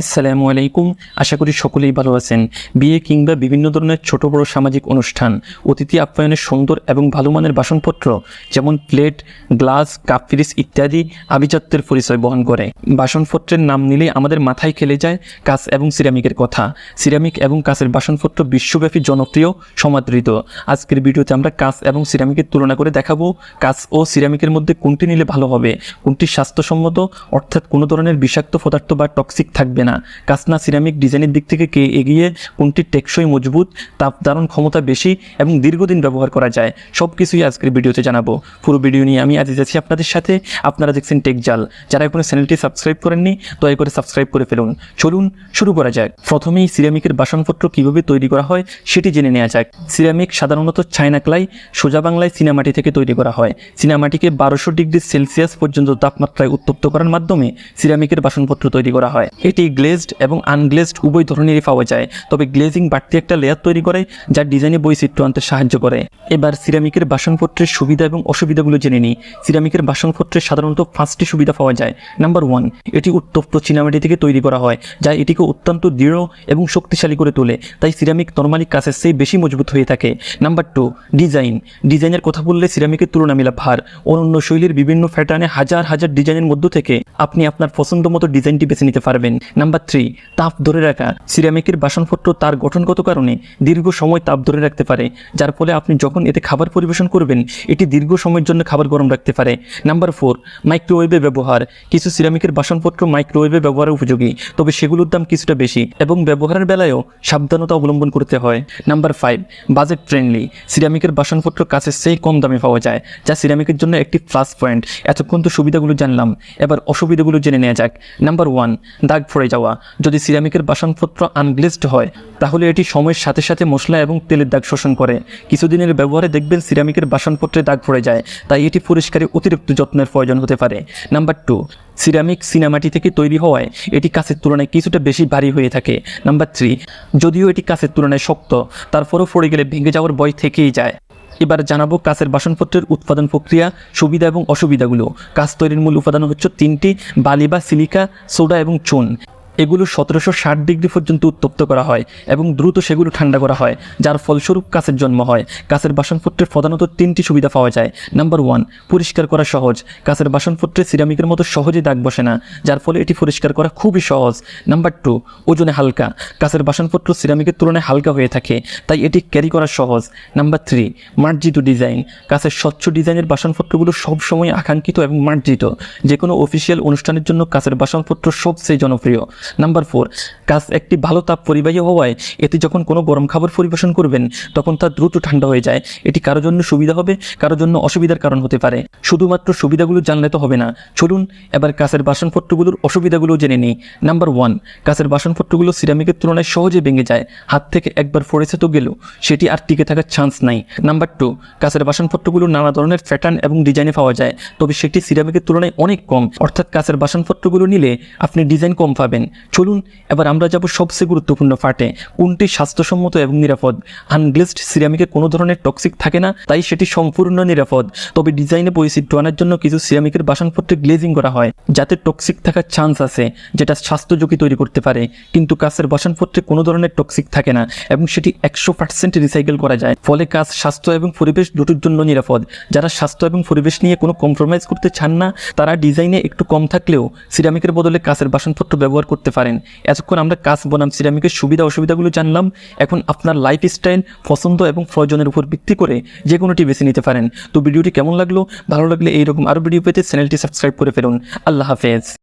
আসসালামু আলাইকুম। আশা করি সকলেই ভালো আছেন। বিয়ে কিংবা বিভিন্ন ধরনের ছোট বড় সামাজিক অনুষ্ঠান, অতিথি আপ্যায়নের সুন্দর এবং ভালো মানের বাসনপত্র, যেমন প্লেট, গ্লাস, কাপ, ফ্রিজ ইত্যাদি আভিজাত্যের পরিচয় বহন করে। বাসনপত্রের নাম নিলেই আমাদের মাথায় খেলে যায় কাঁচ এবং সিরামিকের কথা। সিরামিক এবং কাঁচের বাসনপত্র বিশ্বব্যাপী জনপ্রিয়, সমাদৃত। আজকের ভিডিওতে আমরা কাঁচ এবং সিরামিকের তুলনা করে দেখাবো কাঁচ ও সিরামিকের মধ্যে কোনটি নিলে ভালো হবে, কোনটি স্বাস্থ্যসম্মত, অর্থাৎ কোনো ধরনের বিষাক্ত পদার্থ বা টক্সিক থাকবে না। কাসনা সিরামিক ডিজাইনের দিক থেকে কে এগিয়ে কোনটি টেকসই মজবুত তাপ ধারণ ক্ষমতা বেশি এবং দীর্ঘদিন ব্যবহার করা যায় সব কিছুই আজকের ভিডিওতে জানাব। পুরো ভিডিও নিয়ে আমি আজ যাচ্ছি আপনাদের সাথে। আপনারা দেখছেন টেকজাল যারা এখনও চ্যানেলটি সাবস্ক্রাইব করেননি, দয়া করে সাবস্ক্রাইব করে ফেলুন। চলুন শুরু করা যাক। প্রথমেই সিরামিকের বাসনপত্র কীভাবে তৈরি করা হয় সেটি জেনে নেওয়া যাক। সিরামিক সাধারণত চায়না ক্লাই, সোজা বাংলায় চীনামাটি থেকে তৈরি করা হয়। চীনামাটিকে বারোশো ডিগ্রি সেলসিয়াস পর্যন্ত তাপমাত্রায় উত্তপ্ত করার মাধ্যমে সিরামিকের বাসনপত্র তৈরি করা হয়। এটি গ্লেজড এবং আনগ্লেজড উভয় ধরনেরই পাওয়া যায়। তবে গ্লেজিং বাড়তি একটা লেয়ার তৈরি করে যা ডিজাইনে বৈচিত্র্য আনতে সাহায্য করে। এবার সিরামিকের বাসনপত্রের সুবিধা এবং অসুবিধাগুলো জেনে নিই। সিরামিকের বাসনপত্রে সাধারণত পাঁচটি সুবিধা পাওয়া যায়। নাম্বার ওয়ান এটি উত্তপ্ত চীনামাটি থেকে তৈরি করা হয়, যা এটিকে অত্যন্ত দৃঢ় এবং শক্তিশালী করে তোলে, তাই সিরামিক নর্মালি কাছের চেয়ে বেশি মজবুত হয়ে থাকে। নাম্বার টু ডিজাইন ডিজাইনের কথা বললে সিরামিকের তুলনা মেলা ভার অনন্য শৈলীর বিভিন্ন প্যাটার্নে হাজার হাজার ডিজাইনের মধ্য থেকে আপনি আপনার পছন্দ মতো ডিজাইনটি বেছে নিতে পারবেন। নাম্বার থ্রি তাপ ধরে রাখা। সিরামিকের বাসনপত্র তার গঠনগত কারণে দীর্ঘ সময় তাপ ধরে রাখতে পারে, যার ফলে আপনি যখন এতে খাবার পরিবেশন করবেন, এটি দীর্ঘ সময়ের জন্য খাবার গরম রাখতে পারে। নাম্বার ফোর মাইক্রোওয়েভে ব্যবহার। কিছু সিরামিকের বাসনপত্র মাইক্রোওয়েভে ব্যবহার উপযোগী, তবে সেগুলোর দাম কিছুটা বেশি এবং ব্যবহারের বেলায়ও সাবধানতা অবলম্বন করতে হয়। নাম্বার ফাইভ বাজেট ফ্রেন্ডলি সিরামিকের বাসনপত্র কাছের সেই কম দামে পাওয়া যায়, যা সিরামিকের জন্য একটি প্লাস পয়েন্ট এতক্ষণ তো সুবিধাগুলো জানলাম, এবার অসুবিধাগুলো জেনে নেওয়া যাক। নাম্বার ওয়ান দাগ পড়ে যাওয়া। যদি সিরামিকের বাসনপত্র আনগ্লেজড হয়, তাহলে এটি সময়ের সাথে সাথে মশলা এবং তেলের দাগ শোষণ করে। কিছুদিনের ব্যবহারে দেখবেন সিরামিকের বাসনপত্রে দাগ পড়ে যায়, তাই এটি পরিষ্কারে অতিরিক্ত যত্নের প্রয়োজন হতে পারে। নাম্বার টু সিরামিক সিনামাটি থেকে তৈরি হওয়ায় এটি কাছের তুলনায় কিছুটা বেশি ভারী হয়ে থাকে। নাম্বার থ্রি যদিও এটি কাছের তুলনায় শক্ত, তারপরও পড়ে গেলে ভেঙে যাওয়ার ভয় থেকেই যায়। এবার জানাব কাঁচের বাসনপত্রের উৎপাদন প্রক্রিয়া, সুবিধা এবং অসুবিধাগুলো। কাঁচ তৈরির মূল উপাদান হচ্ছে তিনটি, বালি বা সিলিকা, সোডা এবং চুন। এগুলো সতেরোশো ষাট ডিগ্রি পর্যন্ত উত্তপ্ত করা হয় এবং দ্রুত সেগুলো ঠান্ডা করা হয়, যার ফলস্বরূপ কাছের জন্ম হয়। কাছের বাসনপত্রের প্রধানত তিনটি সুবিধা পাওয়া যায়। নাম্বার ওয়ান, পরিষ্কার করা সহজ। কাছের বাসনপত্রে সিরামিকের মতো সহজে দাগ বসে না, যার ফলে এটি পরিষ্কার করা খুবই সহজ। নাম্বার টু, ওজনে হালকা। কাছের বাসনপত্র সিরামিকের তুলনায় হালকা হয়ে থাকে, তাই এটি ক্যারি করা সহজ। নাম্বার থ্রি, মার্জিত ডিজাইন। কাছের স্বচ্ছ ডিজাইনের বাসনপত্রগুলো সবসময় আকাঙ্ক্ষিত এবং মার্জিত। যে কোনো অফিসিয়াল অনুষ্ঠানের জন্য কাছের বাসনপত্র সবচেয়ে জনপ্রিয়। নাম্বার ফোর কাজ একটি ভালো তাপ পরিবাহী হওয়ায় এতে যখন কোনো গরম খাবার পরিবেশন করবেন, তখন তা দ্রুত ঠান্ডা হয়ে যায়। এটি কারোর জন্য সুবিধা হবে কারোর জন্য অসুবিধার কারণ হতে পারে। শুধুমাত্র সুবিধাগুলো জানলে তো হবে না। চলুন এবার কাছের বাসনপত্রগুলোর অসুবিধাগুলো জেনে নিই। নাম্বার ওয়ান কাছের বাসনপত্রগুলো সিরামিকের তুলনায় সহজে ভেঙে যায়। হাত থেকে একবার ফোড়েছে তো গেল, সেটি আর টিকে থাকার চান্স নাই। নাম্বার টু কাছের বাসনপত্রগুলো নানা ধরনের প্যাটার্ন এবং ডিজাইনে পাওয়া যায়, তবে সেটি সিরামিকের তুলনায় অনেক কম। অর্থাৎ কাছের বাসনপত্রগুলো নিলে আপনি ডিজাইন কম পাবেন। চলুন, এবার আমরা যাব সবচেয়ে গুরুত্বপূর্ণ ফাটে। কোনটি স্বাস্থ্যসম্মত এবং নিরাপদ? আনগ্লেসড সিরামিকে কোনো ধরনের টক্সিক থাকে না, তাই সেটি সম্পূর্ণ নিরাপদ। তবে ডিজাইনে বৈচিত্র্য আনার জন্য কিছু সিরামিকের বাসনপত্রে গ্লেজিং করা হয়, যাতে টক্সিক থাকার চান্স আছে, যেটা স্বাস্থ্য ঝুঁকি তৈরি করতে পারে। কিন্তু কাছের বাসনপত্রে কোনো ধরনের টক্সিক থাকে না এবং সেটি একশো পার্সেন্ট রিসাইকেল করা যায়। ফলে কাজ স্বাস্থ্য এবং পরিবেশ দুটোর জন্য নিরাপদ। যারা স্বাস্থ্য এবং পরিবেশ নিয়ে কোনো কম্প্রোমাইজ করতে চান না, তারা ডিজাইনে একটু কম থাকলেও সিরামিকের বদলে কাঁচের বাসনপত্র ব্যবহার করতে পারেন। এতক্ষণ আমরা কাজ বনাম, সিরামিকের সুবিধা অসুবিধাগুলো জানলাম। এখন আপনার লাইফস্টাইল পছন্দ এবং প্রয়োজনের উপর ভিত্তি করে যে কোনোটি বেছে নিতে পারেন। তো ভিডিওটি কেমন লাগল? ভালো লাগলে এইরকম আরও ভিডিও পেতে চ্যানেলটি সাবস্ক্রাইব করে ফেলুন। আল্লাহ হাফেজ।